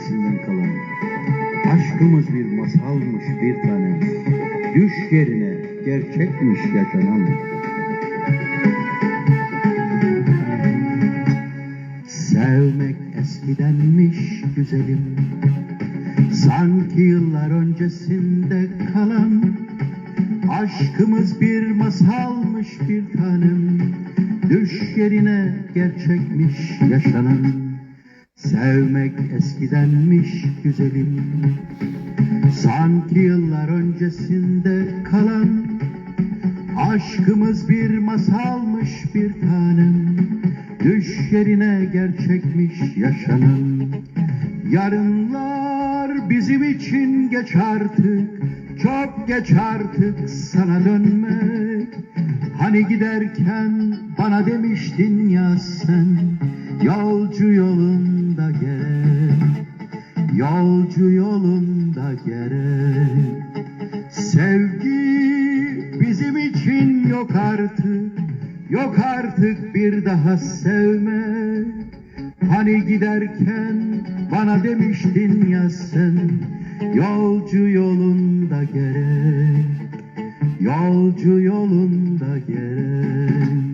öncesinden kalan. Aşkımız bir masalmış bir tanem. Düş yerine gerçekmiş yaşanan. Sevmek eskidenmiş güzelim. Sanki yıllar öncesinde kalan Aşkımız bir masalmış bir tanem Düş yerine gerçekmiş yaşanan Sevmek eskidenmiş güzelim. Sanki yıllar öncesinde kalan Aşkımız bir masalmış bir tanem. Düş yerine gerçekmiş yaşanan Yarınlar bizim için geç artık. Çok geç artık sana dönmek. Hani giderken bana demiştin ya sen Yolcu yolunda gerek. Sevgi bizim için yok artık Yok artık bir daha sevme. Hani giderken bana demiştin ya sen Yolcu yolunda gerek. Yolcu yolunda gerek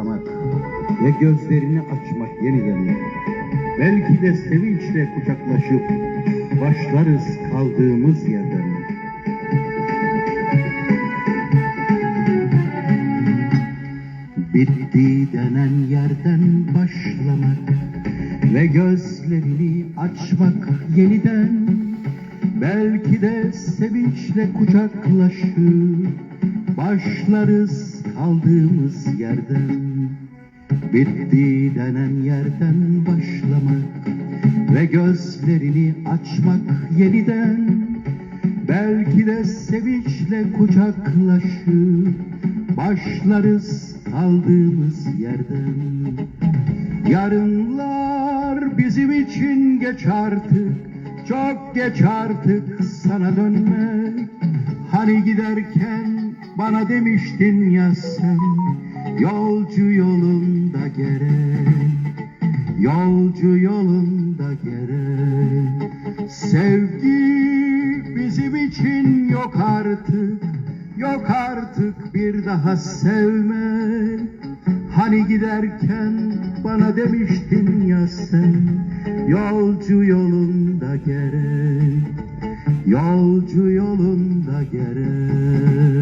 başlamak ve gözlerini açmak yeniden. Belki de sevinçle kucaklaşıp başlarız kaldığımız yerden. Bitti denen yerden başlamak ve gözlerini açmak yeniden. Belki de sevinçle kucaklaşıp başlarız kaldığımız yerden. Bitti denen yerden başlamak ve gözlerini açmak yeniden. Belki de sevinçle kucaklaşıp başlarız kaldığımız yerden. Yarınlar bizim için geç artık, çok geç artık sana dönmek. Hani giderken bana demiştin ya sen, yolcu yolunda gerek, yolcu yolunda gerek. Sevgi bizim için yok artık, yok artık bir daha sevme. Hani giderken bana demiştin ya sen Yolcu yolunda gerek Yolcu yolunda gerek